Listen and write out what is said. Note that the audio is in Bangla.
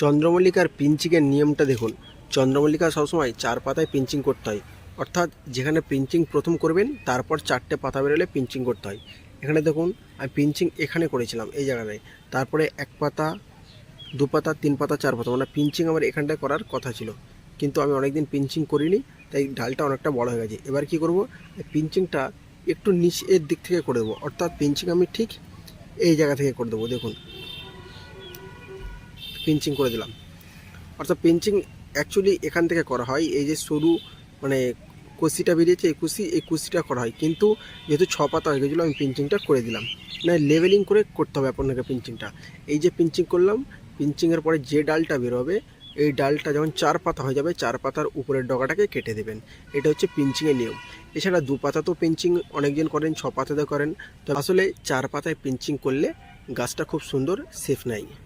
চন্দ্রমল্লিকার পিঞ্চিংয়ের নিয়মটা দেখুন। চন্দ্রমল্লিকা সবসময় চার পাতায় পিঞ্চিং করতে হয়। অর্থাৎ যেখানে পিঞ্চিং প্রথম করবেন, তারপর চারটে পাতা বেরোলে পিঞ্চিং করতে হয়। এখানে দেখুন, আমি পিঞ্চিং এখানে করেছিলাম, এই জায়গাটায়। তারপরে এক পাতা, দু পাতা, তিন পাতা, চার পাতা মানে পিঞ্চিং আমার এখানটায় করার কথা ছিল। কিন্তু আমি অনেকদিন পিঞ্চিং করিনি, তাই ডালটা অনেকটা বড় হয়ে গেছে। এবার কি করব পিঞ্চিংটা একটু নিচের দিক থেকে করে দেবো। অর্থাৎ পিঞ্চিং আমি ঠিক এই জায়গা থেকে করে দেবো, দেখুন। পিঞ্চিং করে দিলাম। অর্থাৎ পিঞ্চিং অ্যাকচুয়ালি এখান থেকে করা হয়, এই যে সরু মানে কুশিটা বেরিয়েছে, এই কুশি, এই কুশিটা করা হয়। কিন্তু যেহেতু ছ পাতা হয়ে গেছিল, আমি পিঞ্চিংটা করে দিলাম। মানে লেভেলিং করে করতে হবে আপনাকে পিঞ্চিংটা এই যে পিঞ্চিং করলাম পিঞ্চিংয়ের পরে যে ডালটা বেরোবে, এই ডালটা যখন চার পাতা হয়ে যাবে, চার পাতার উপরের ডগাটাকে কেটে দেবেন। এটা হচ্ছে পিঞ্চিংয়ের নিয়ম। এছাড়া দু পাতা তো পিঞ্চিং অনেকজন করেন, ছ পাতাতে করেন। তো আসলে চার পাতায় পিঞ্চিং করলে গাছটা খুব সুন্দর সেফ নেয়